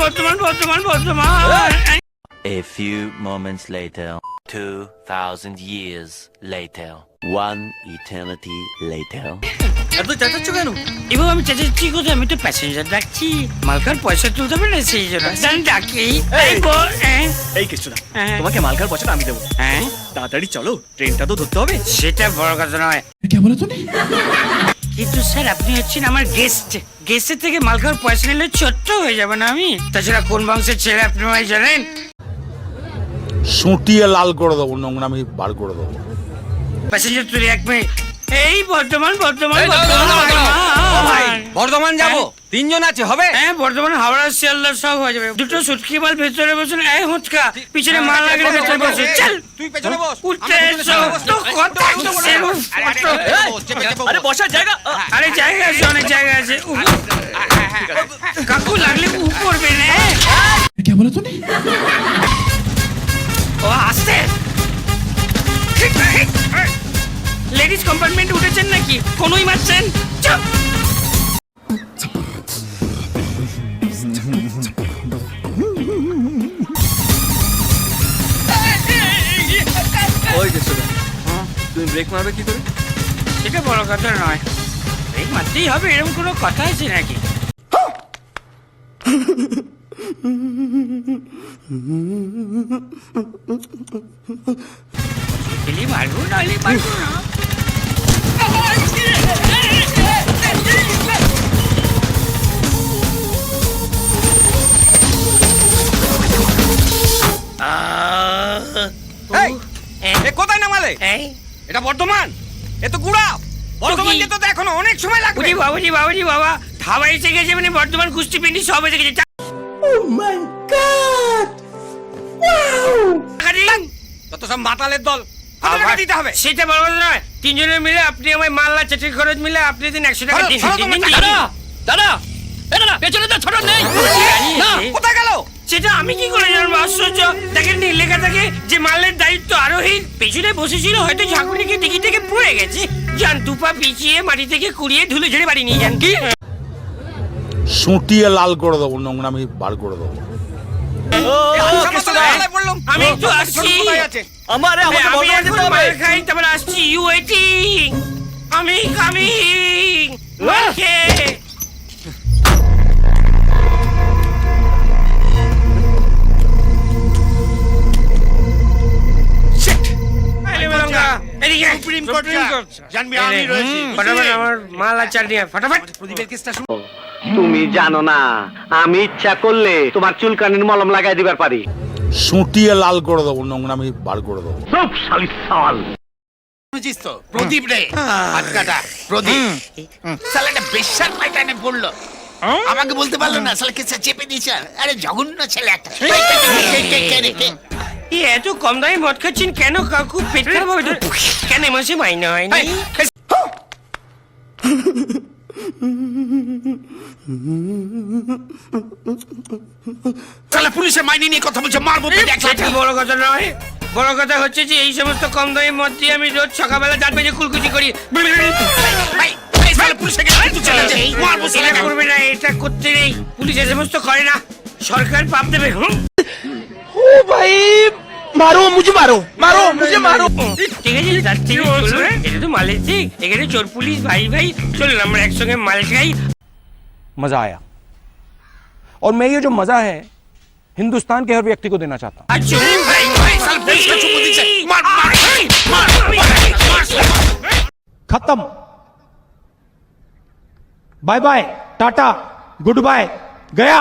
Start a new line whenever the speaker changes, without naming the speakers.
Bardhaman Bardhaman Bardhaman Bardhaman
A few moments later, 2,000 years later, one eternity later.
এত চেঁচাচ্ছ কেন?
এবং আমি চেঁচাচ্ছি কোথায়? আমি তো প্যাসেঞ্জার ডাকছি। মালকার পয়সা তুলতে হবে না সেই জন্য। আমি ডাকি। এই বল, হ্যাঁ,
এই কেষ্টদা
হ্যাঁ।
তোমাকে মালকার পয়সাটা আমি দেবো।
হ্যাঁ।
তাড়াতাড়ি চলো ট্রেনটা তো ধরতে হবে।
সেটা বড় কথা নয়। কিন্তু স্যার আপনি হচ্ছেন আমার গেস্ট গেস্টের থেকে মাল খাওয়ার পয়সা নিলে ছোট্ট হয়ে যাবে না আমি? তাছাড়া কোন বংশের ছেলে আপনি আমায় জানেন?
সুটিয়ে লাল করে দেবো নোংরা আমি বার করে দেবো।
প্যাসেঞ্জার তুলে এক মিনিট। এই বর্তমান বর্তমান
এই,
বর্ধমান
যাব। তিনজন আছে হবে?
হ্যাঁ বর্ধমান হাওড়া শিয়ালদা সব হয়ে যাবে। দুটো সুটকি মাল ভেতরে বসুন এই হুঁচকা। পিছনে মাল লাগলে ভেতরে বসে চল।
তুই পেছনে বস।
উঠতে এসো। তো কথা সেরকম
আরে বসার জায়গা?
আরে জায়গা আছে অনেক জায়গা আছে। কাকু লাগলে উ পড়বে না ও আসতে লেডিস কম্পার্টমেন্ট উঠেছেন নাকি? কোনোই মারছেন? চুপ।
ওই ব্রেক মারবে কি করে?
সেটা বড় কথা নয়। এই মারতেই হবে, এরকম কোনো কথা আছে নাকি? মারবো, নাহলে মারবো না।
এ কোথায় নামালে? এটা বর্ধমান। এ তো গুড়া। বর্ধমান যেতে তো এখনও অনেক সময় লাগবে।
উনি বাবুজি বাবুজি বাবা ধাবা এসে গেছে মানে বর্তমান কুস্তি পিন্ডি সব এসে গেছে। টাকা
তত সব মাতালের দল। কত টাকা দিতে হবে।
সেটা বড় কথা নয়। তিনজনের মিলে আপনি আমায় মাল্লা চাকরি খরচ মিলে আপনি দিন একশো টাকা দিন।
দাদা দাদা পেছনে তো ছোট নেই।
না।
কোথায়
সেটা আমি কি করে জানব? আশ্চর্য। দেখেন নি লেখা থাকে যে মালের দায়িত্ব আরোহীর। পেছনে বসেছিল হয়তো ঝাঁকুনিকে টিকি থেকে পড়ে গেছে। যান দুপা পিছিয়ে মাটি থেকে কুড়িয়ে ধুলে ঝেড়ে বাড়ি নিয়ে যান। কি?
সুটিয়ে লাল করে দেবো নোংরা আমি বার করে দেবো।
আমি একটু আসছি।
আমার আমাকে
আমি এখন
যেতে হবে
মাল খাই তারপর আসছি ইউ ওয়েটিং আমি কামিং ওকে
জানবি আমি রয়েছি
ফটাফট আমার মাল আর চাল নিয়ে ফটাফট।
তুমি জানো না আমি ইচ্ছা করলে তোমার চুলকানির মলম লাগাই দিবার পারি।
সুটিয়ে লাল করে দেবো নোংরামি বার করে দেবো।
সব শালি সাল।
বুঝিস তো প্রদীপ রে প্রদীপ। সালাটা বেশার পাইটানে পড়ল আমাকে বলতে পারল না সালা কেসা চেপে দিয়েছে আরে। জঘন্য ছেলে একটা।
এত কম দামে মদ খাচ্ছেন কেন কাকু? পেট খারাপ হবে তো কেন মাসে মাইনে হয়নি?
এই, সালা মাইনে নিয়ে কথা বলছে মারবো
সেটা বড় কথা নয়। বড় কথা হচ্ছে যে এই সমস্ত কম দামে মদ দিয়ে আমি রোজ সকালবেলা বেজে কুলকুচি করি। পুলিশ এ সমস্ত করে না সরকার পাপ দেবে হুম? ঠিক আছে তার থেকে চলবে এটা তো মালের ঠিক এখানে চোর পুলিশ ভাই ভাই চলুন আমরা একসঙ্গে মাল খাই
मज़ा आया और मैं ये जो मज़ा है हिंदुस्तान के हर व्यक्ति को देना चाहता हूँ
আর চলুন ভাই
এই, সালা পুলিশকে চুমু দিচ্ছে। মার, মার, মার, মার, মার।
खत्म bye bye tata good bye गया